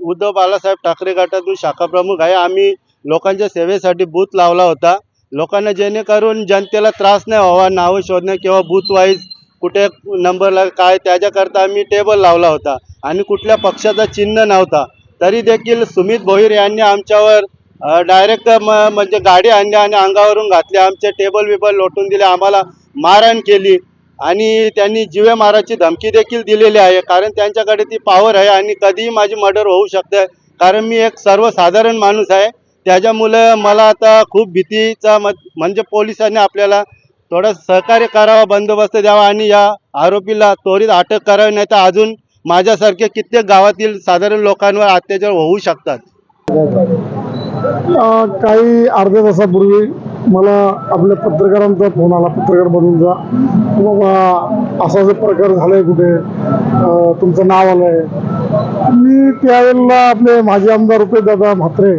उद्धव बाळासाहेब ठाकरे गटातून शाखा प्रमुख आहे. आम्ही लोकांच्या सेवेसाठी बूथ लावला होता. लोकांना जेणेकरून जनतेला त्रास नाही व्हावा नावं शोधणं किंवा बूथ वाईज कुठे नंबरला काय त्याच्याकरता आम्ही टेबल लावला होता. आणि कुठल्या पक्षाचा चिन्ह नव्हता. तरी देखील सुमित भोईर यांनी आमच्यावर डायरेक्ट म्हणजे गाडी आणली आणि अंगावरून घातली. आमचे टेबल बिबल लोटून दिले. आम्हाला मारहाण केली. आणि त्यांनी जीवे माराची धमकी देखील दिलेली आहे. कारण त्यांच्याकडे ती पॉवर आहे आणि कधीही माझी मर्डर होऊ शकते. कारण मी एक सर्वसाधारण माणूस आहे. त्याच्यामुळे मला आता खूप भीतीचा म्हणजे पोलिसांनी आपल्याला थोडं सहकार्य करावं बंदोबस्त द्यावा आणि या आरोपीला त्वरित अटक करावी नाही तर अजून माझ्यासारखे कित्येक गावातील साधारण लोकांवर अत्याचार होऊ शकतात. काही अर्ध्या तासापूर्वी मला आपल्या पत्रकारांचा फोन आला पत्रकार बनूनचा बाबा असा जो प्रकार झालाय कुठे? तुमचं नाव आलंय. मी त्यावेळेला आपले माजी आमदार रुपये दादा म्हात्रे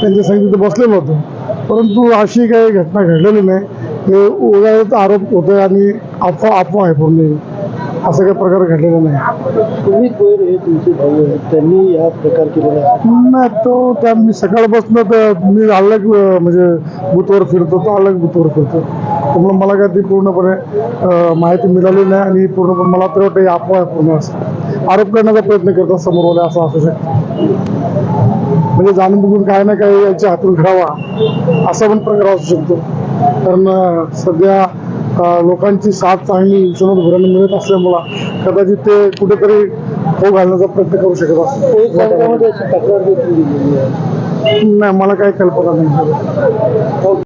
त्यांच्या सांगितलं बसलेलो होतो. परंतु अशी काही घटना घडलेली नाही. हे उगाच आरोप होतोय आणि अफवा अफवा आहे पूर्ण. असं काही प्रकार घडलेला नाही. तुम्ही कोयर हे तुमचे भाऊ आहेत त्यांनी हा प्रकार केलेला नाही तो त्या मी सकाळपासून तर मी अलग म्हणजे बूथवर फिरतो तो अलग बूथवर फिरतो. त्यामुळे मला काय ती पूर्णपणे माहिती मिळाली नाही आणि पूर्णपणे मला तर वाटतं अफवा पूर्ण असं. आरोप करण्याचा प्रयत्न करतात समोरवाले असं असू शकतं. म्हणजे जाणून काय ना काय याच्या हातून घडावा असा पण प्रकार असू शकतो. कारण सध्या लोकांची साथ चांगली विश्वनाथ भुरांना मिळत असल्यामुळं कदाचित ते कुठेतरी हो घालण्याचा प्रयत्न करू शकत आहे. नाही मला काही कल्पना नाही.